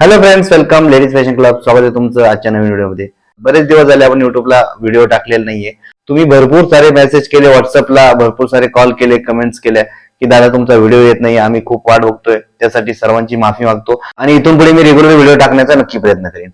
Hello friends welcome ladies fashion club स्वागत आहे तुमचं आजच्या नवीन व्हिडिओमध्ये. बरेच दिवस झाले आपण युट्यूबला व्हिडिओ टाकलेला नाहीये. तुम्ही भरपूर सारे मेसेज केले व्हॉट्सअपला भरपूर सारे कॉल केले कमेंट्स केल्या की दादा तुमचा व्हिडिओ येत नाही आम्ही खूप वाट बघतोय. त्यासाठी सर्वांची माफी मागतो. आणि इथून पुढे मी रेग्युलर व्हिडिओ टाकण्याचा नक्की प्रयत्न करेन.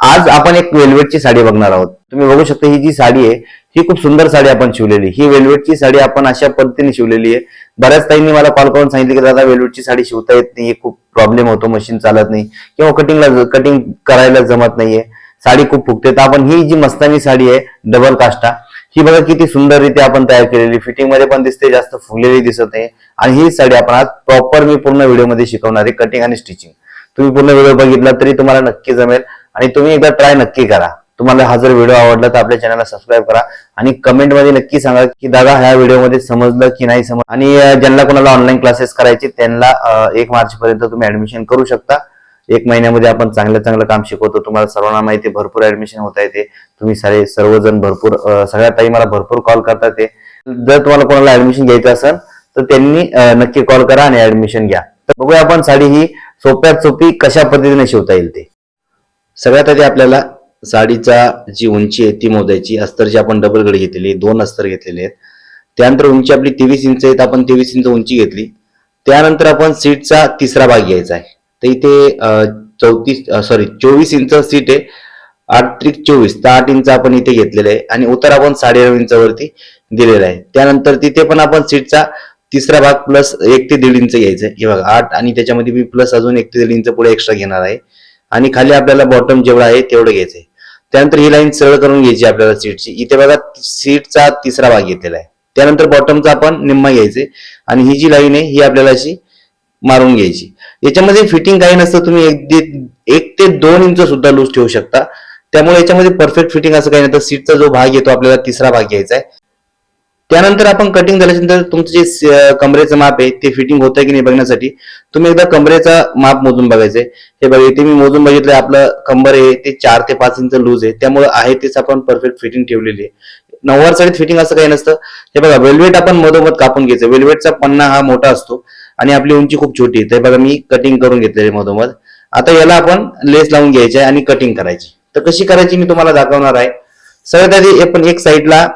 आज आपण एक वेल्वेटची साडी बघणार आहोत. तुम्ही बघू शकता ही जी साडी आहे ही खूप सुंदर साडी आपण शिवलेली. ही वेल्वेटची साडी आपण अशा पद्धतीने शिवलेली आहे. बऱ्याच ताईंनी मला कॉल करून सांगितले की दादा वेल्वेटची साडी शिवता येत नाही खूप प्रॉब्लेम होतो मशीन चालत नाही किंवा कटिंगला कटिंग करायला जमत नाहीये. साडी खूप फुगते. तर आपण ही जी मस्तानी साडी आहे डबल कास्टा ही बघा किती सुंदररीत्या आपण तयार केलेली. फिटिंगमध्ये पण दिसते जास्त फुगलेली दिसत आहे आणि ही साडी आपण आज प्रॉपर मी पूर्ण व्हिडिओमध्ये शिकवणार आहे कटिंग आणि स्टिचिंग तुम्ही पूर्ण व्हिडिओ बघितला तरी तुम्हाला नक्की जमेल. आणि तुम्ही एकदा ट्राय नक्की करा. तुम्हाला हा जर व्हिडिओ आवडला तर आपल्या चॅनलला सबस्क्राईब करा. आणि कमेंटमध्ये नक्की सांगा की दादा ह्या व्हिडिओमध्ये समजलं की नाही समज आणि ज्यांना कोणाला ऑनलाईन क्लासेस करायचे त्यांना एक मार्च पर्यंत तुम्ही ऍडमिशन करू शकता. एक महिन्यामध्ये आपण चांगलं चांगलं काम शिकवतो. तुम्हाला सर्वांना माहिती भरपूर ऍडमिशन होता येते तुम्ही सारे सर्वजण भरपूर सगळ्या ताई मला भरपूर कॉल करतात ते. जर तुम्हाला कोणाला ऍडमिशन घ्यायचं असेल तर त्यांनी नक्की कॉल करा आणि ऍडमिशन घ्या. तर बघूया आपण साडी ही सोप्यात सोपी कशा पद्धतीने शिवता येईल ते. सगळ्यात आधी आपल्याला साडीचा जी उंची आहे ती मोजायची. अस्तरची आपण डबल गडी घेतलेली आहे, दोन अस्तर घेतलेले आहेत. त्यानंतर उंची आपली तेवीस इंच आहे तर आपण तेवीस इंच उंची घेतली. त्यानंतर आपण सीटचा तिसरा भाग घ्यायचा आहे. तर इथे चौतीस सॉरी चोवीस इंच सीट आहे. आठ त्रिक चोवीस तर आठ इंच आपण इथे घेतलेलं आहे. आणि उतर आपण साडेनऊ इंचावरती दिलेला आहे. त्यानंतर तिथे पण आपण सीटचा तिसरा भाग प्लस एक ते दीड इंच घ्यायचं आहे. हे बघा आठ आणि त्याच्यामध्ये मी प्लस अजून एक ते दीड इंच पुढे एक्स्ट्रा घेणार आहे. आणि खाली आपल्याला बॉटम जेवढं आहे तेवढं घ्यायचं आहे. त्यानंतर ही लाईन सरळ करून घ्यायची आपल्याला सीटची. इथे बघा सीटचा तिसरा भाग घेतलेला आहे. त्यानंतर बॉटमचा आपण निम्मा घ्यायचे. आणि ही जी लाईन आहे ही आपल्याला अशी मारून घ्यायची. याच्यामध्ये फिटिंग काही नसतं तुम्ही एक एक ते दोन इंच सुद्धा लूज ठेवू शकता. त्यामुळे याच्यामध्ये परफेक्ट फिटिंग असं काही नाही. तर सीटचा जो भाग येतो आपल्याला तिसरा भाग घ्यायचा आहे. त्यानंतर आपण कटिंग झाल्यानंतर तुमचं जे कमरेचं माप आहे ते फिटिंग होतंय की नाही बघण्यासाठी तुम्ही एकदा कमरेचा माप मोजून बघायचंय. हे बघा इथे मी मोजून बघितलं आपलं कंबर आहे ते चार ते पाच इंच लूज आहे. त्यामुळे आहे तेच आपण परफेक्ट फिटिंग ठेवलेली आहे. नऊवार साडीत फिटिंग असं काही नसतं. हे बघा वेल्वेट आपण मधोमध कापून घ्यायचं वेल्वेटचा पन्ना हा मोठा असतो आणि आपली उंची खूप छोटी आहे. ते बघा मी कटिंग करून घेतलेली आहे मधोमध. आता याला आपण लेस लावून घ्यायची आहे आणि कटिंग करायची तर कशी करायची मी तुम्हाला दाखवणार आहे. सगळ्यात आधी आपण एक साईडला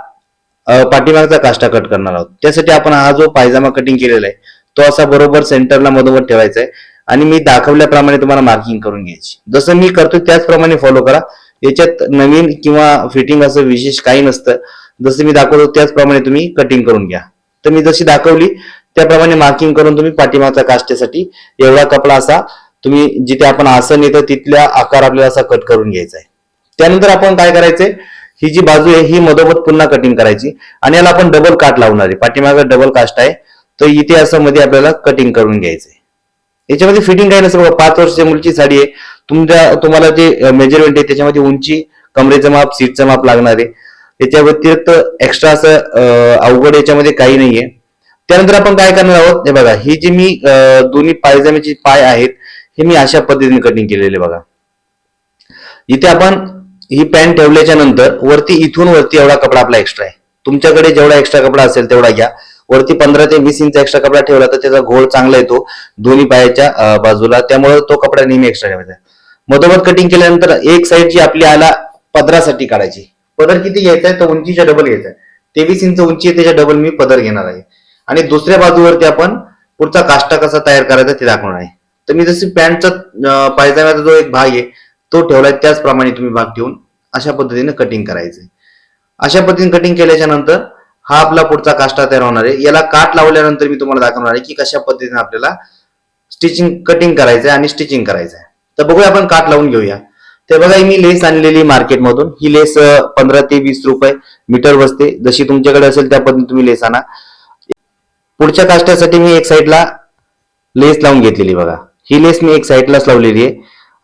पाठीमागचा काष्टा कट करणार आहोत. त्यासाठी आपण हा जो पायजामा कटिंग केलेला आहे तो असा बरोबर सेंटरला मधोमध ठेवायचा आहे आणि मी दाखवल्याप्रमाणे तुम्हाला मार्किंग करून घ्यायची. जसं मी करतो त्याचप्रमाणे फॉलो करा. याच्यात नवीन किंवा फिटिंग असं विशेष काही नसतं. जसं मी दाखवतो त्याचप्रमाणे तुम्ही कटिंग करून घ्या. तर मी जशी दाखवली त्याप्रमाणे मार्किंग करून तुम्ही पाठीमागचा काष्टासाठी एवढा कपडा असा तुम्ही जिथे आपण आसन येतं तिथल्या आकार आपल्याला असा कट करून घ्यायचा आहे. त्यानंतर आपण काय करायचंय? ही जी बाजू आहे ही मधोमध पुन्हा कटिंग करायची. आणि याला आपण डबल काट लावणार आहे. पाठीमागे डबल कास्ट आहे. तर इथे असं मध्ये आपल्याला कटिंग करून घ्यायचंय. याच्यामध्ये फिटिंग काय नसेल पाच वर्षाच्या मुलीची साडी आहे. तुमच्या तुम्हाला जे मेजरमेंट आहे त्याच्यामध्ये उंची कमरेचं माप सीटचं माप लागणार आहे. याच्या व्यतिरिक्त एक्स्ट्रा असं अवघड याच्यामध्ये काही नाहीये. त्यानंतर आपण काय करणार आहोत? हे बघा ही जी मी दोन्ही पायजाम्याची पाय आहेत हे मी अशा पद्धतीने कटिंग केलेले बघा. इथे आपण ही पॅन्ट ठेवल्याच्या नंतर वरती इथून वरती एवढा कपडा आपला एक्स्ट्रा आहे. तुमच्याकडे जेवढा एक्स्ट्रा कपडा असेल तेवढा घ्या. वरती पंधरा ते वीस इंच एक्स्ट्रा कपडा ठेवला तर त्याचा घोळ चांगला येतो. दोन्ही पायाच्या बाजूला. त्यामुळे तो कपडा नेहमी एक्स्ट्रा ठेवायचा मधोमध कटिंग केल्यानंतर एक साईडची आपली आला पदरासाठी काढायची. पदर किती घ्यायचा आहे? तर उंचीच्या डबल घ्यायचा आहे. तेवीस इंच उंची आहे त्याच्या डबल मी पदर घेणार आहे. आणि दुसऱ्या बाजूवरती आपण पुढचा काष्टा कसा तयार करायचा ते दाखवणार आहे. तर मी जशी पॅन्टचा पायजाम्याचा जो एक भाग आहे तो ठेवलाय त्याचप्रमाणे तुम्ही भाग ठेवून अशा पद्धतीने कटिंग करायचंय. अशा पद्धतीने कटिंग केल्याच्यानंतर हा आपला पुढचा काष्टा तयार होणार आहे. याला काट लावल्यानंतर मी तुम्हाला दाखवणार आहे की कशा पद्धतीने आपल्याला स्टिचिंग कटिंग करायचंय आणि स्टिचिंग करायचं आहे तर बघूया आपण काट लावून घेऊया. ते बघा मी लेस आणलेली मार्केटमधून ही लेस पंधरा ते वीस रुपये मीटर बसते. जशी तुमच्याकडे असेल त्या पद्धतीने तुम्ही लेस आणा. पुढच्या काष्टासाठी मी एक साईडला लेस लावून घेतलेली बघा. ही लेस मी एक साईडलाच लावलेली आहे.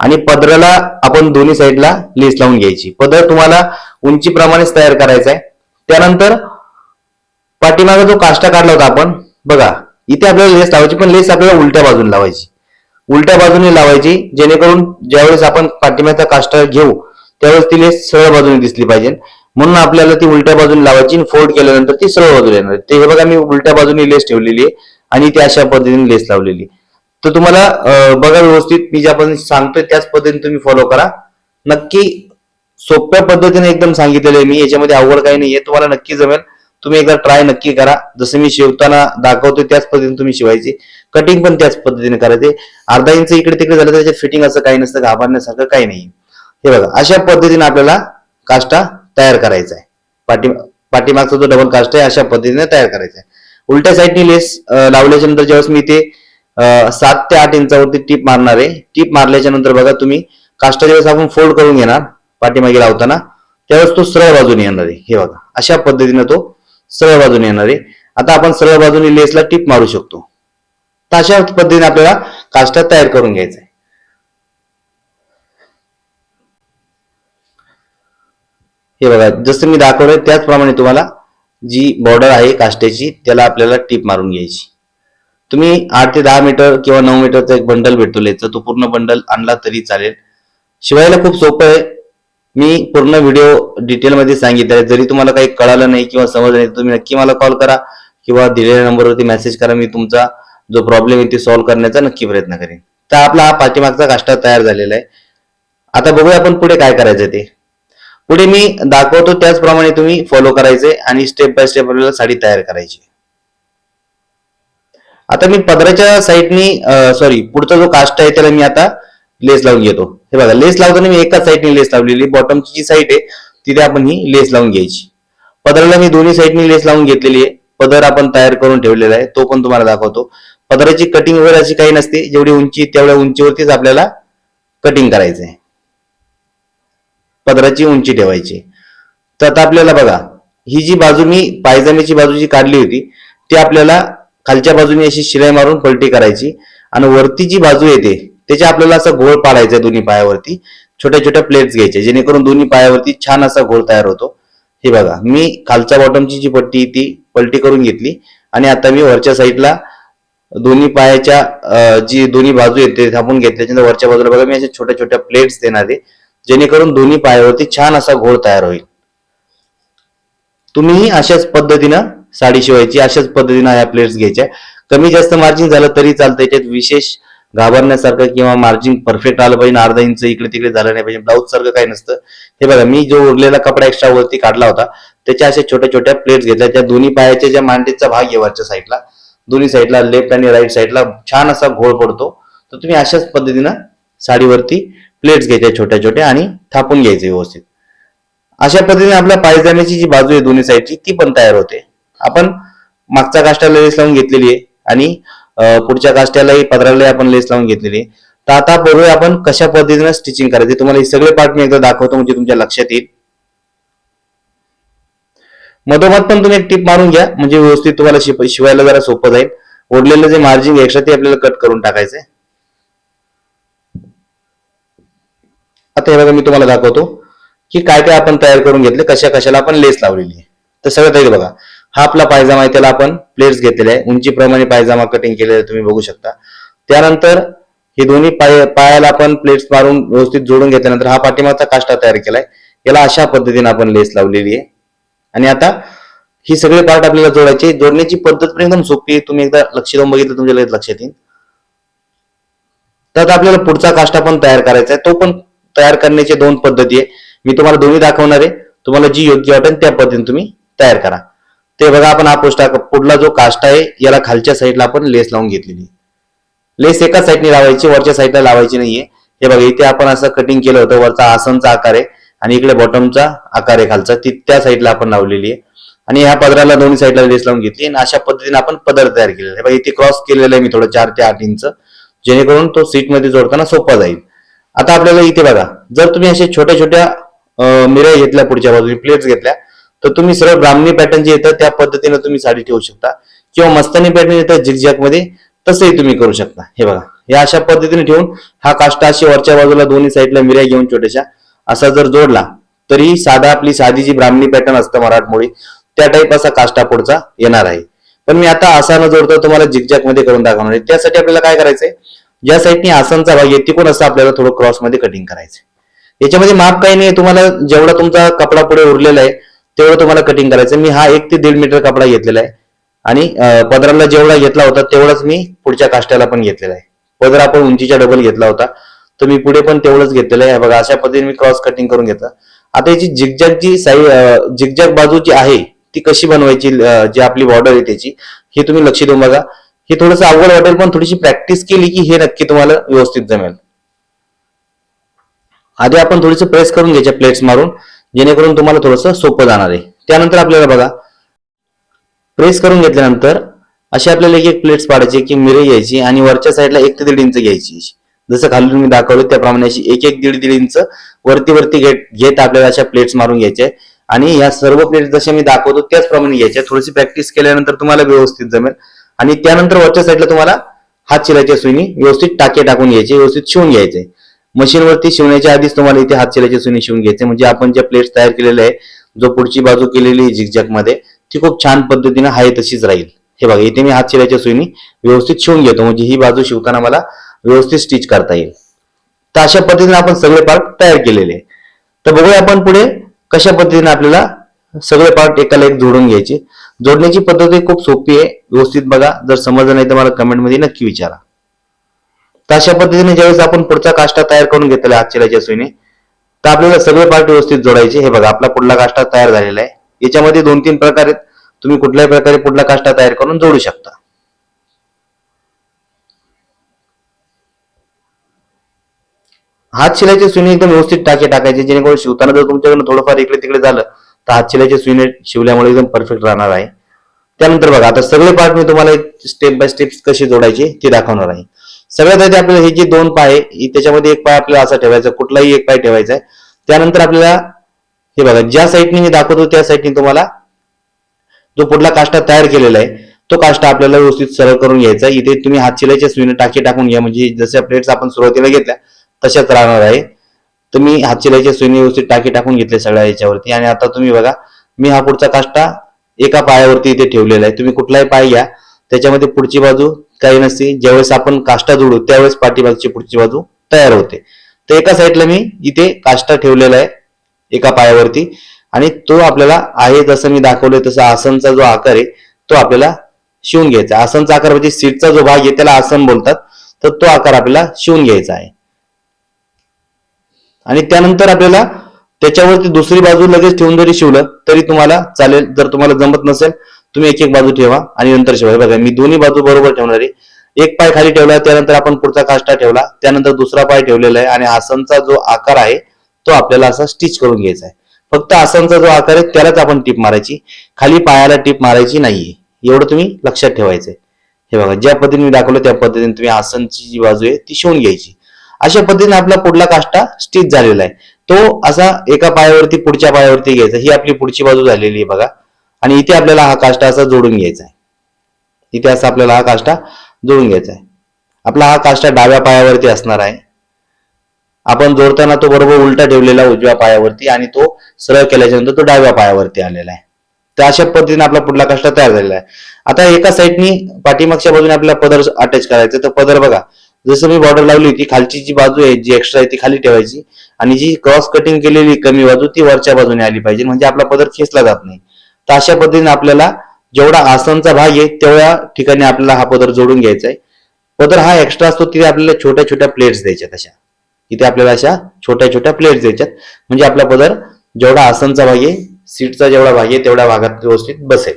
आणि पदराला आपण दोन्ही साईडला लेस लावून घ्यायची. पदर तुम्हाला उंचीप्रमाणेच तयार करायचा आहे. त्यानंतर पाठीमागा जो काष्टा काढला होता आपण बघा इथे आपल्याला लेस लावायची पण लेस आपल्याला उलट्या बाजूने लावायची. उलट्या बाजूने लावायची जेणेकरून ज्यावेळेस आपण पाठीमागचा काष्टा घेऊ त्यावेळेस ती लेस सरळ बाजूने दिसली पाहिजे. म्हणून आपल्याला ती उलट्या बाजूने लावायची फोल्ड केल्यानंतर ती सरळ बाजूला येणार. ते हे बघा मी उलट्या बाजूने लेस ठेवलेली आहे आणि ती अशा पद्धतीने लेस लावलेली आहे. तर तुम्हाला बघा व्यवस्थित मी ज्या पद्धतीने सांगतोय त्याच पद्धतीने तुम्ही फॉलो करा. नक्की सोप्या पद्धतीने एकदम सांगितलेलं आहे मी याच्यामध्ये अवघड काही नाहीये तुम्हाला नक्की जमेल. तुम्ही एकदा ट्राय नक्की करा. जसं मी शिवताना दाखवतोय त्याच पद्धतीने तुम्ही शिवायची. कटिंग पण त्याच पद्धतीने करायचे. अर्धा इंच इकडे तिकडे झालं त्याचे फिटिंग असं काही नसतं घाबरण्यासारखं काही नाही हे बघा अशा पद्धतीने आपल्याला काष्टा तयार करायचा आहे. पाठी पाठीमागचा जो डबल कास्ट आहे अशा पद्धतीने तयार करायचा आहे. उलट्या साईडने लेस लावल्याच्या नंतर ज्यावेळेस मी ते सात ते आठ इंचावरती टीप मारणार आहे. टीप मारल्याच्या नंतर बघा तुम्ही काष्टा ज्यावेळेस आपण फोल्ड करून घेणार पाठीमागे लावताना. त्यावेळेस तो सरळ बाजूने येणार आहे. हे बघा अशा पद्धतीने तो सरळ बाजूने येणार आहे. आता आपण सरळ बाजूने लेसला टीप मारू शकतो. तर अशा पद्धतीने आपल्याला काष्टा तयार करून घ्यायचा आहे. हे बघा जसं मी दाखवलंय त्याचप्रमाणे तुम्हाला जी बॉर्डर आहे काष्ट्याची त्याला आपल्याला टीप मारून घ्यायची. तुम्ही आठ ते दहा मीटर किंवा नऊ मीटरचा एक बंडल भेटतो लेसचा तो पूर्ण बंडल आणला तरी चालेल. शिवायला खूप सोपं आहे. मी पूर्ण व्हिडिओ डिटेलमध्ये सांगितलं आहे. जरी तुम्हाला काही कळालं नाही किंवा समजलं नाही तुम्ही नक्की मला कॉल करा किंवा दिलेल्या नंबरवरती मेसेज करा. मी तुमचा जो प्रॉब्लेम आहे ते सॉल्व्ह करण्याचा नक्की प्रयत्न करेन. तर आपला हा पाठीमागचा काष्टा तयार झालेला आहे. आता बघूया आपण पुढे काय करायचं ते. पुढे मी दाखवतो. त्याचप्रमाणे तुम्ही फॉलो करायचे आणि स्टेप बाय स्टेप आपल्याला साडी तयार करायची आता मी पदराच्या साईडनी सॉरी पुढचा जो कास्ट आहे त्याला मी आता लेस लावून घेतो. हे बघा लेस लावताना मी एकाच साईडने लेस लावलेली बॉटमची जी साईड आहे तिथे आपण ही लेस लावून घ्यायची. पदराला मी दोन्ही साईडनी लेस लावून घेतलेली आहे. पदर आपण तयार करून ठेवलेला आहे तो पण तुम्हाला दाखवतो. पदराची कटिंग वगैरे अशी काही नसते जेवढी उंची तेवढ्या उंचीवरतीच आपल्याला कटिंग करायचं आहे. पदराची उंची ठेवायची. तर आता आपल्याला बघा ही जी बाजू मी पायजामेची बाजू जी काढली होती ती आपल्याला खालच्या बाजूने अशी शिलाई मारून पलटी करायची आणि वरती जी बाजू येते त्याच्या आपल्याला असा घोळ पाडायचा दोन्ही पायावरती. छोट्या छोट्या प्लेट्स घ्यायच्या जेणेकरून दोन्ही पायावरती छान असा घोळ तयार होतो. हे बघा मी खालच्या बॉटमची जी पट्टी ती पलटी करून घेतली आणि आता मी वरच्या साईडला दोन्ही पायाच्या जी दोन्ही बाजू येते थांबून घेतल्याच्या वरच्या बाजूला बघा मी अशा छोट्या छोट्या प्लेट्स देणार आहे जेणेकरून दोन्ही पायावरती छान असा घोळ तयार होईल. तुम्हीही अशाच पद्धतीनं साडी शिवायची अशाच पद्धतीनं ह्या प्लेट्स घ्यायच्या. कमी जास्त मार्जिन झालं तरी चालतं याच्यात विशेष घाबरण्यासारखं किंवा मार्जिन परफेक्ट आलं पाहिजे अर्धा इंच इकडे तिकडे झालं नाही पाहिजे ब्लाऊज सारखं काही नसतं. हे बघा मी जो उरलेला कपडा एक्स्ट्रा वरती काढला होता त्याच्या अशा छोट्या छोट्या प्लेट्स घेतल्या त्या दोन्ही पायाच्या ज्या मांडीचा भाग आहे वरच्या साईडला दोन्ही साईडला लेफ्ट आणि राईट साईडला छान असा घोळ पडतो. तर तुम्ही अशाच पद्धतीनं साडीवरती प्लेट्स घ्यायच्या छोट्या छोट्या आणि थापून घ्यायचे व्यवस्थित. अशा पद्धतीने आपल्या पायजाम्याची जी बाजू आहे दोन्ही साईडची ती पण तयार होते. आपण मागच्या काष्ट्याला लेस लावून घेतलेली आहे आणि पुढच्या काष्ट्यालाही पदरालाही आपण लेस लावून घेतलेली आहे. तर आता बघूया आपण कशा पद्धतीनं स्टिचिंग करायचे. तुम्हाला हे सगळे पार्ट मी एकदा दाखवतो म्हणजे तुमच्या लक्षात येईल. मधोमध पण तुम्ही एक टीप मारून घ्या. म्हणजे व्यवस्थित तुम्हाला शिवायला जरा सोपं जाईल. ओढलेलं जे मार्जिन एक्स्ट्रा ते आपल्याला कट करून टाकायचंय. आता हे बघा मी तुम्हाला दाखवतो की काय काय आपण तयार करून घेतले कशा कशाला आपण लेस लावलेली आहे. तर सगळं बघा. हा आपला पायजामा आहे त्याला आपण प्लेट्स घेतलेले आहे. उंचीप्रमाणे पायजामा कटिंग केलेला आहे तुम्ही बघू शकता. त्यानंतर हे दोन्ही पाय पायाला आपण प्लेट्स मारून व्यवस्थित जोडून घेतल्यानंतर हा पाठीमागचा काष्टा तयार केलाय. याला अशा पद्धतीने आपण लेस लावलेली आहे. आणि आता ही सगळे पार्ट आपल्याला जोडायचे जोडण्याची पद्धत पण एकदम सोपी आहे. तुम्ही एकदा लक्ष देऊन बघितलं तुमच्या लगेच लक्षात येईल. तर आपल्याला पुढचा काष्टा पण तयार करायचा आहे. तो पण तयार करण्याची दोन पद्धती आहे मी तुम्हाला दोन्ही दाखवणार आहे. तुम्हाला जी योग्य वाटेल त्या पद्धतीने तुम्ही तयार करा. ते बघा आपण हा पोस्टा पुढला जो काष्टा आहे याला खालच्या साईडला आपण लेस लावून घेतलेली लेस एका साईडने लावायची वरच्या साईडला लावायची नाहीये. हे बघा इथे आपण असं कटिंग केलं होतं वरचा आसनचा आकार आहे आणि इकडे बॉटमचा आकार आहे खालचा. ती त्या साईडला आपण लावलेली आहे. आणि ह्या पदराला दोन्ही साईडला लेस लावून घेतली आणि अशा पद्धतीने आपण पदर तयार केलेला आहे बघा इथे क्रॉस केलेला आहे मी थोडं चार ते आठ इंच जेणेकरून तो सीटमध्ये जोडताना सोपा जाईल. आता आपल्याला इथे बघा जर तुम्ही असे छोट्या छोट्या अं, मिऱ्या घेतल्या पुढच्या बाजूने प्लेट्स घेतल्या तर तुम्ही सरळ ब्राह्मणी पॅटर्न जे येतं त्या पद्धतीने तुम्ही साडी ठेवू शकता. किंवा मस्तानी पॅटर्न येतं झिकझॅकमध्ये तसंही तुम्ही करू शकता. हे बघा. या अशा पद्धतीने ठेवून हा काष्टा अशी वरच्या बाजूला दोन्ही साईडला मिऱ्या घेऊन छोट्याशा असा जर जोडला तरी साधा आपली साधी जी ब्राह्मणी पॅटर्न असतं मराठमोळी त्या टाईप असा काष्टा पुढचा येणार आहे. पण मी आता असा जोडतो तुम्हाला झिकझॅकमध्ये करून दाखवणार आहे. त्यासाठी आपल्याला काय करायचंय? ज्या साईडनी आसनचा भाग आहे तिकून असं आपल्याला थोडं क्रॉसमध्ये कटिंग करायचं याच्यामध्ये माप काही नाही तुम्हाला जेवढा तुमचा कपडा पुढे उरलेला आहे तेवढं तुम्हाला कटिंग करायचं मी हा एक ते दीड मीटर कपडा घेतलेला आहे. आणि पदराला जेवढा घेतला होता तेवढाच मी पुढच्या काष्ट्याला पण घेतलेला आहे. पदर आपण उंचीच्या डबल घेतला होता. तर मी पुढे पण तेवढंच घेतलेलं आहे. बघा अशा पद्धतीने मी क्रॉस कटिंग करून घेतलं. आता याची जिगजॅग जी साई जिगजॅग बाजू जी आहे ती कशी बनवायची जी आपली बॉर्डर आहे त्याची हे तुम्ही लक्ष देऊन बघा. हे थोडंसं अवघड वाटेल पण थोडीशी प्रॅक्टिस केली की हे नक्की तुम्हाला व्यवस्थित जमेल. आधी आपण थोडीसं प्रेस करून घ्यायच्या प्लेट्स मारून. जेणेकरून तुम्हाला थोडंसं सोपं जाणार आहे. त्यानंतर आपल्याला बघा प्रेस करून घेतल्यानंतर अशी आपल्याला एक एक प्लेट्स पाडायची की मिरे घ्यायची आणि वरच्या साईडला एक ते दीड इंच घ्यायची जसं खाली तुम्ही दाखवलं त्याप्रमाणे अशी एक एक दीड दीड इंच वरती वरती घेत घेत आपल्याला अशा प्लेट्स मारून घ्यायच्या आणि या सर्व प्लेट्स जसे मी दाखवतो त्याचप्रमाणे घ्यायच्या थोडीशी प्रॅक्टिस केल्यानंतर तुम्हाला व्यवस्थित जमेल. आणि त्यानंतर वरच्या साईडला तुम्हाला हात चिराच्या सुईनी व्यवस्थित टाके टाकून घ्यायचे व्यवस्थित शिवून घ्यायचे. मशीनवरती शिवण्याच्या आधीच तुम्हाला इथे हात शिलाचे सुने शिवून घ्यायचे. म्हणजे आपण ज्या प्लेट्स तयार केलेल्या आहे जो पुढची बाजू केलेली आहे झिकझॅकमध्ये ती खूप छान पद्धतीने आहे तशीच राहील. हे बघा इथे मी हात शिलाच्या सुईनी व्यवस्थित शिवून घेतो. म्हणजे ही बाजू शिवताना मला व्यवस्थित स्टिच करता येईल. तर अशा पद्धतीने आपण सगळे पार्ट तयार केलेले तर बघूया आपण पुढे कशा पद्धतीने आपल्याला सगळे पार्ट एकाला एक जोडून घ्यायचे. जोडण्याची पद्धत खूप सोपी आहे. व्यवस्थित बघा. जर समजलं नाही तर मला कमेंटमध्ये नक्की विचारा. तर अशा पद्धतीने ज्यावेळेस आपण पुढचा काष्टा तयार करून घेतलेला हात चिराच्या सुईने तर आपल्याला सगळे पार्ट व्यवस्थित जोडायचे. हे बघा आपला पुढला काष्टा तयार झालेला आहे. याच्यामध्ये दोन तीन प्रकार आहेत तुम्ही कुठल्याही प्रकारे पुढला काष्टा तयार करून जोडू शकता. हात शिलाच्या सुईने एकदम व्यवस्थित टाके टाकायचे जेणेकरून शिवताना जर तुमच्याकडून थोडंफार इकडे तिकडे झालं तर हात शिलाच्या सुईने शिवल्यामुळे एकदम परफेक्ट राहणार आहे. त्यानंतर बघा आता सगळे पार्ट मी तुम्हाला स्टेप बाय स्टेप कसे जोडायचे ते दाखवणार आहे. सगळ्यात आधी आपल्याला हे जे दोन पाय त्याच्यामध्ये एक पाय आपल्याला असा ठेवायचा कुठलाही एक पाय ठेवायचा आहे. त्यानंतर आपल्याला हे बघा ज्या साईडने मी दाखवतो त्या साईडने तुम्हाला जो पुढला काष्टा तयार केलेला आहे तो काष्टा आपल्याला व्यवस्थित सरळ करून घ्यायचा. इथे तुम्ही हात शिलाईच्या सुईने टाकी टाकून घ्या म्हणजे जशा प्लेट्स आपण सुरुवातीला घेतल्या तशाच राहणार आहे. तुम्ही हात शिलाईच्या सुईने व्यवस्थित टाकी टाकून घेतले सगळ्या याच्यावरती. आणि आता तुम्ही बघा मी हा पुढचा काष्टा एका पायावरती इथे ठेवलेला आहे. तुम्ही कुठलाही पाय घ्या त्याच्यामध्ये पुढची बाजू काही नसते. ज्यावेळेस आपण काष्टा जोडू त्यावेळेस पाठीमागची पुढची बाजू तयार होते. तर एका साईडला मी इथे काष्टा ठेवलेला आहे एका पायावरती. आणि तो आपल्याला आहे जसं मी दाखवलंय तसं आसनचा जो आकार आहे तो आपल्याला शिवून घ्यायचा आसनचा आकार म्हणजे सीटचा जो भाग आहे त्याला आसन बोलतात. तर तो आकार आपल्याला शिवून घ्यायचा आहे. आणि त्यानंतर आपल्याला त्याच्यावरती दुसरी बाजू लगेच ठेवून जरी शिवलं तरी तुम्हाला चालेल. जर तुम्हाला जमत नसेल तुम्ही एक एक बाजू ठेवा आणि नंतर शिवाय बघा. मी दोन्ही बाजू बरोबर ठेवणार आहे. एक पाय खाली ठेवला त्यानंतर आपण पुढचा काष्टा ठेवला. त्यानंतर दुसरा पाय ठेवलेला आहे आणि आसनचा जो आकार आहे तो आपल्याला असा स्टिच करून घ्यायचा आहे. फक्त आसनचा जो आकार आहे त्यालाच आपण टीप मारायची. खाली पायाला टीप मारायची नाहीये. एवढं तुम्ही लक्षात ठेवायचंय. हे बघा ज्या पद्धतीने मी दाखवलं त्या पद्धतीने तुम्ही आसनची जी बाजू आहे ती शिवून घ्यायची. अशा पद्धतीने आपला पुढला काष्टा स्टिच झालेला आहे. तो असा एका पायावरती पुढच्या पायावरती घ्यायचा. ही आपली पुढची बाजू झालेली आहे बघा. आणि इथे आपल्याला हा काष्टा असा जोडून घ्यायचा आहे. इथे असा आपल्याला हा काष्टा जोडून घ्यायचा आहे. आपला हा काष्टा डाव्या पायावरती असणार आहे. आपण जोडताना तो बरोबर उलटा ठेवलेला उजव्या पायावरती आणि तो सरळ केल्याच्यानंतर तो डाव्या पायावरती आलेला आहे. तर अशा पद्धतीने आपला पुढला काष्टा तयार झालेला आहे. आता एका साईडनी पाठीमागच्या बाजूने आपल्याला पदर अटॅच करायचं तर पदर बघा जसं मी बॉर्डर लावली होती खालची जी बाजू आहे जी एक्स्ट्रा आहे ती खाली ठेवायची आणि जी क्रॉस कटिंग केलेली कमी बाजू ती वरच्या बाजूने आली पाहिजे. म्हणजे आपला पदर खेचला जात नाही. तर अशा पद्धतीने आपल्याला जेवढा आसनचा भाग आहे तेवढ्या ठिकाणी आपल्याला हा पदर जोडून घ्यायचा आहे. पदर हा एक्स्ट्रा असतो तिथे आपल्याला छोट्या छोट्या प्लेट्स द्यायच्यात अशा. इथे आपल्याला अशा छोट्या छोट्या प्लेट्स द्यायच्यात. म्हणजे आपला पदर जेवढा आसनचा भाग आहे सीटचा जेवढा भाग आहे तेवढ्या भागात व्यवस्थित बसेल.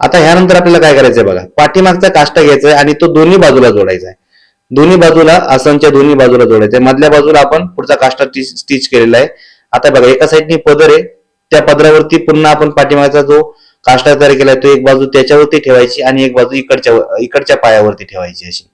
आता ह्यानंतर आपल्याला काय करायचंय बघा पाठीमागचा काष्टा घ्यायचा आहे आणि तो दोन्ही बाजूला जोडायचा आहे दोन्ही बाजूला आसनच्या दोन्ही बाजूला जोडायचं आहे मधल्या बाजूला आपण पुढचा काष्टा स्टिच केलेला आहे. आता बघा एका साईडनी पदर आहे त्या पदरावरती पुन्हा आपण पाठीमागचा जो काष्टा तयार केलाय तो एक बाजू त्याच्यावरती ठेवायची आणि एक बाजू इकडच्या इकडच्या पायावरती ठेवायची अशी.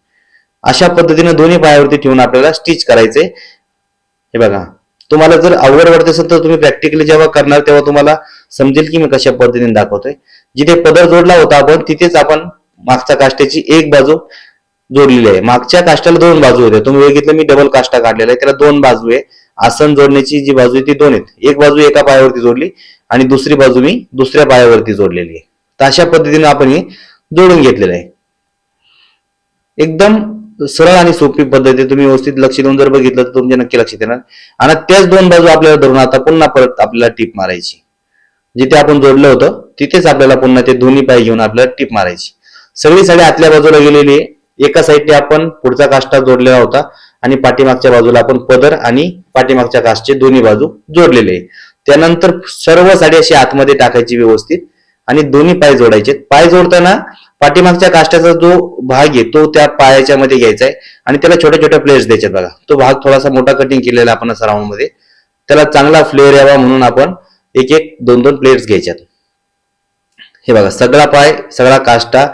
अशा पद्धतीने दोन्ही पायावरती ठेवून आपल्याला स्टिच करायचे हे बघा तुम्हाला जर अवघड वाटत असेल तर तुम्ही प्रॅक्टिकली जेव्हा करणार तेव्हा तुम्हाला समजेल की मी कशा पद्धतीने दाखवतोय. जिथे पदर जोडला होता आपण तिथेच आपण मागच्या काष्ट्याची एक बाजू जोडलेली आहे. मागच्या काष्टाला दोन बाजू होत्या. तुम्ही बघितलं मी डबल काष्टा काढलेला आहे त्याला दोन बाजू आहे. आसन जोडण्याची जी बाजू आहे ती दोन आहेत. एक बाजू एका पायावरती जोडली आणि दुसरी बाजू मी दुसऱ्या पायावरती जोडलेली आहे. तर अशा पद्धतीने आपण हे जोडून घेतलेलं आहे. एकदम सरळ आणि सोपी पद्धत आहे तुम्ही व्यवस्थित लक्ष देऊन जर बघितलं तर तुमच्या नक्की लक्षात येणार. आणि त्याच दोन बाजू आपल्याला धरून आता पुन्हा परत आपल्याला टीप मारायची. जिथे आपण जोडलं होतं तिथेच आपल्याला पुन्हा ते दोन्ही पाय घेऊन आपल्याला टीप मारायची. सगळी साडी आतल्या बाजूला गेलेली आहे. एका साईडने आपण पुढचा काष्टा जोडलेला होता. आणि पाठीमागच्या बाजूला आपण पदर आणि पाठीमागच्या कास्टचे दोन्ही बाजू जोडलेले आहे त्यानंतर सर्व साडी अशी आतमध्ये टाकायची व्यवस्थित आणि दोन्ही पाय जोडायचे पाय जोडताना पाठीमागच्या काष्टाचा जो भाग आहे तो त्या पायाच्या मध्ये घ्यायचा आहे आणि त्याला छोट्या छोट्या प्लेट्स द्यायच्यात बघा. तो भाग थोडासा मोठा कटिंग केलेला आपण असा राऊंडमध्ये. त्याला चांगला फ्लेअर यावा म्हणून आपण एक एक दोन दोन प्लेट्स घ्यायच्यात. हे बघा सगळा पाय सगळा काष्टा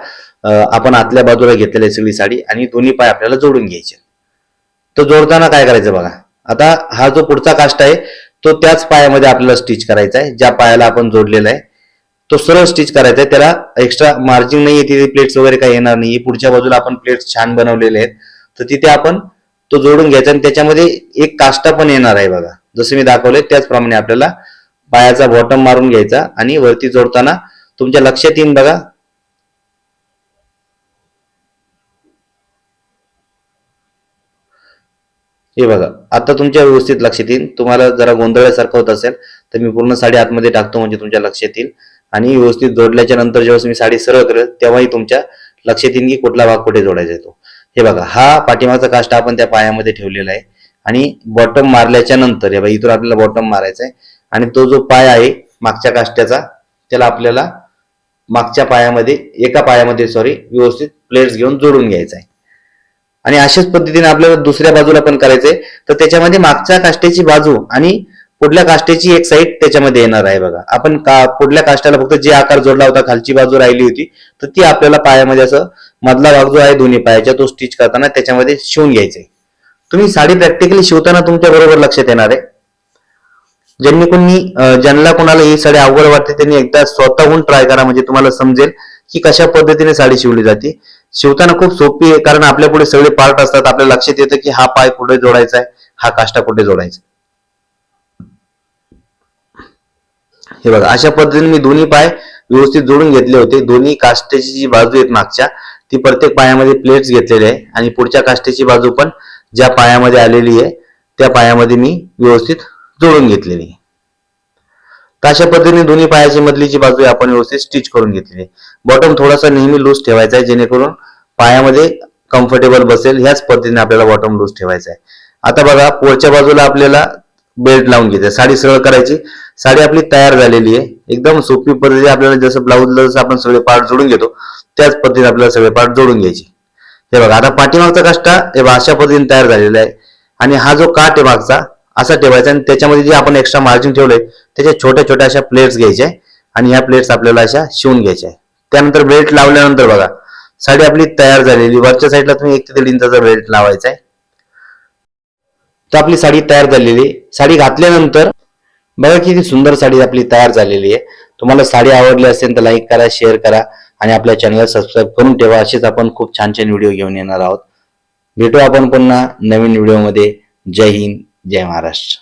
आपण आतल्या बाजूला घेतलेली आहे सगळी साडी आणि दोन्ही पाय आपल्याला जोडून घ्यायचे तो जोडताना काय करायचं बघा. आता हा जो पुढचा कास्ट आहे तो त्याच पायामध्ये आपल्याला स्टिच करायचा आहे ज्या पायाला आपण जोडलेला आहे तो सरळ स्टिच करायचा आहे त्याला एक्स्ट्रा मार्जिन नाही तिथे प्लेट्स वगैरे काही येणार नाही पुढच्या बाजूला आपण प्लेट्स छान बनवलेले आहेत. तर तिथे आपण तो जोडून घ्यायचा आणि त्याच्यामध्ये एक काष्टा पण येणार आहे बघा. जसं मी दाखवले त्याचप्रमाणे आपल्याला पायाचा बॉटम मारून घ्यायचा आणि वरती जोडताना तुमच्या लक्षात येईन बघा हे बघा आता तुमच्या व्यवस्थित लक्षात येईल. तुम्हाला जरा गोंधळल्यासारखं होत असेल तर मी पूर्ण साडी आतमध्ये टाकतो म्हणजे तुमच्या लक्षात येईल. आणि व्यवस्थित जोडल्याच्या नंतर जेव्हा मी साडी सरळ करेल तेव्हाही तुमच्या लक्षात येईल की कुठला भाग कुठे जोडायचा आहे तो. हे बघा हा पाठीमागचा काष्ट आपण त्या पायामध्ये ठेवलेला आहे. आणि बॉटम मारल्याच्या नंतर हे बघा इथून आपल्याला बॉटम मारायचा आहे. आणि तो जो पाय आहे मागच्या काष्ट्याचा त्याला आपल्याला मागच्या पायामध्ये एका पायामध्ये सॉरी व्यवस्थित प्लेट्स घेऊन जोडून घ्यायचा आहे. आणि अशाच पद्धतीने आपल्याला दुसऱ्या बाजूला पण करायचंय. तर त्याच्यामध्ये मागच्या काष्टेची बाजू आणि पुढल्या काष्टेची एक साईड त्याच्यामध्ये येणार आहे बघा. आपण का पुढल्या काष्टाला फक्त जे आकार जोडला होता खालची बाजू राहिली होती तर ती आपल्याला पायामध्ये असं मधला भाग जो आहे दोन्ही पायाच्या तो स्टिच करताना त्याच्यामध्ये शिवून घ्यायचंय. तुम्ही साडी प्रॅक्टिकली शिवताना तुमच्या बरोबर लक्षात येणार आहे. ज्यांनी कोणी ज्यांना कोणाला ही साडी अवघड वाटते त्यांनी एकदा स्वतःहून ट्राय करा म्हणजे तुम्हाला समजेल की कशा पद्धतीने साडी शिवली जाते. शिवताना खूप सोपी आहे कारण आपल्या पुढे सगळे पार्ट असतात. आपल्या लक्षात येतं की हा पाय कुठे जोडायचा आहे हा काष्टा कुठे जोडायचा हे बघा अशा पद्धतीने मी दोन्ही पाय व्यवस्थित जोडून घेतले होते. दोन्ही काष्टेची जी बाजू आहेत मागच्या ती प्रत्येक पायामध्ये प्लेट्स घेतलेल्या आहे. आणि पुढच्या काष्टेची बाजू पण ज्या पायामध्ये आलेली आहे त्या पायामध्ये मी व्यवस्थित जोडून घेतलेली आहे. अशा पद्धतीने दोन्ही पायाची मधलीची बाजू आपण व्यवस्थित स्टिच करून घेतलेली आहे. बॉटम थोडासा नेहमी लूज ठेवायचा आहे जेणेकरून पायामध्ये कम्फर्टेबल बसेल ह्याच पद्धतीने आपल्याला बॉटम लूज ठेवायचा आहे. आता बघा पुढच्या बाजूला आपल्याला बेल्ट लावून घ्यायचा साडी सरळ करायची. साडी आपली तयार झालेली आहे. एकदम सोपी पद्धती आपल्याला जसं ब्लाऊजला जसं आपण सगळे पार्ट जोडून घेतो त्याच पद्धतीने आपल्याला सगळे पार्ट जोडून घ्यायचे. हे बघा आता पाठीमागचा काष्टा हे बघा अशा पद्धतीने तयार झालेला आहे. आणि हा जो काट आहे मागचा असा ठेवायचा आणि त्याच्यामध्ये जे आपण एक्स्ट्रा मार्जिन ठेवलंय त्याच्या छोट्या छोट्या अशा प्लेट्स घ्यायच्या आणि ह्या प्लेट्स आपल्याला अशा शिवून घ्यायच्या. त्यानंतर बेल्ट लावल्यानंतर बघा साडी आपली तयार झालेली. वरच्या साईडला तुम्ही एक ते दीड इंचाचा बेल्ट लावायचा आहे तर आपली साडी तयार झालेली. साडी घातल्यानंतर बघा किती सुंदर साडी आपली तयार झालेली आहे. तुम्हाला साडी आवडली असेल तर लाईक करा शेअर करा आणि आपल्या चॅनलला सबस्क्राईब करून ठेवा. असेच आपण खूप छान छान व्हिडिओ घेऊन येणार आहोत. भेटू आपण पुन्हा नवीन व्हिडिओमध्ये जय हिंद. जय महाराष्ट्र